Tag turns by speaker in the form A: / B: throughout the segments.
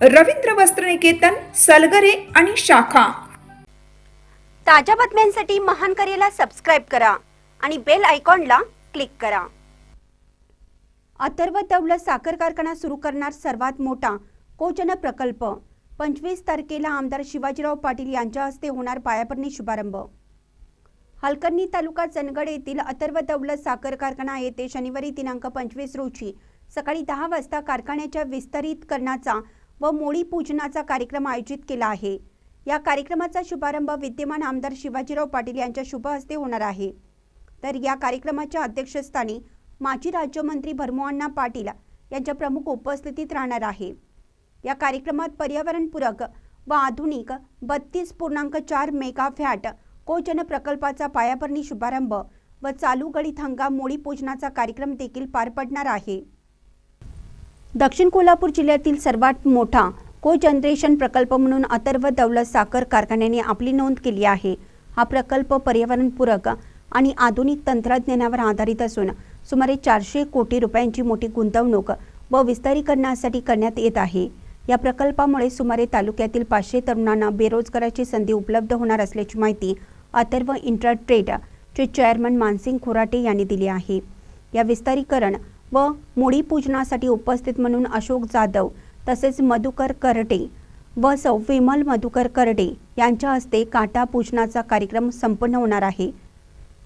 A: रवींद्र वस्त्रनिकेतन सलगरे आणि शाखा.
B: ताज्या बातम्यांसाठी महान करेला सबस्क्राईब करा आणि बेल आयकॉनला क्लिक करा. अथर्व तवलं साखर कारखाना सुरू करणार सर्वात मोठा कोचन प्रकल्प. पंचवीस तारखेला आमदार शिवाजीराव पाटील यांच्या हस्ते होणार पायाभरणी शुभारंभ. हलकर्णी तालुका चंदगड येथील अथर्व तवलं साखर कारखाना येथे शनिवारी दिनांक पंचवीस रोजी सकाळी दहा वाजता कारखान्याच्या विस्तारितकरणाचा व मोडी पूजनाचा कार्यक्रम आयोजित केला आहे. या कार्यक्रमाचा शुभारंभ विद्यमान आमदार शिवाजीराव पाटील यांच्या शुभ हस्ते होणार आहे. तर या कार्यक्रमाच्या अध्यक्षस्थानी माजी राज्यमंत्री भरमोअण्णा पाटील यांच्या प्रमुख उपस्थितीत राहणार आहे. या कार्यक्रमात पर्यावरणपूरक व आधुनिक बत्तीस पूर्णांक चार मेगा फॅट कोजन प्रकल्पाचा पायाभरणी शुभारंभ व चालू गळीत हंगाम मोडी पूजनाचा कार्यक्रम देखील पार पडणार आहे. दक्षिण कोल्हापूर जिल्ह्यातील सर्वात मोठा को जनरेशन प्रकल्प म्हणून अथर्व दौलत साखर कारखान्याने आपली नोंद केली आहे. हा प्रकल्प पर्यावरणपूरक आणि आधुनिक तंत्रज्ञानावर आधारित असून सुमारे चारशे कोटी रुपयांची मोठी गुंतवणूक व विस्तारीकरणासाठी करण्यात येत आहे. या प्रकल्पामुळे सुमारे तालुक्यातील पाचशे तरुणांना बेरोजगाराची संधी उपलब्ध होणार असल्याची माहिती अथर्व इंटरट्रेडचे चेअरमन मानसिंग खोराटे यांनी दिली आहे. या विस्तारीकरण व मुळी पूजनासाठी उपस्थित म्हणून अशोक जाधव तसेच मधुकर करडे व सौ विमल मधुकर करडे यांच्या हस्ते काटा पूजनाचा कार्यक्रम संपन्न होणार आहे.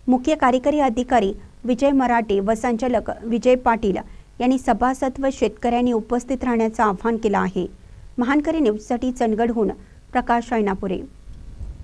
B: मुख्य कार्यकारी अधिकारी विजय मराठे व संचालक विजय पाटील यांनी सभासद व शेतकऱ्यांनी उपस्थित राहण्याचं आवाहन केलं आहे. महानकरी न्यूजसाठी चंदगडहून प्रकाश रायनापुरे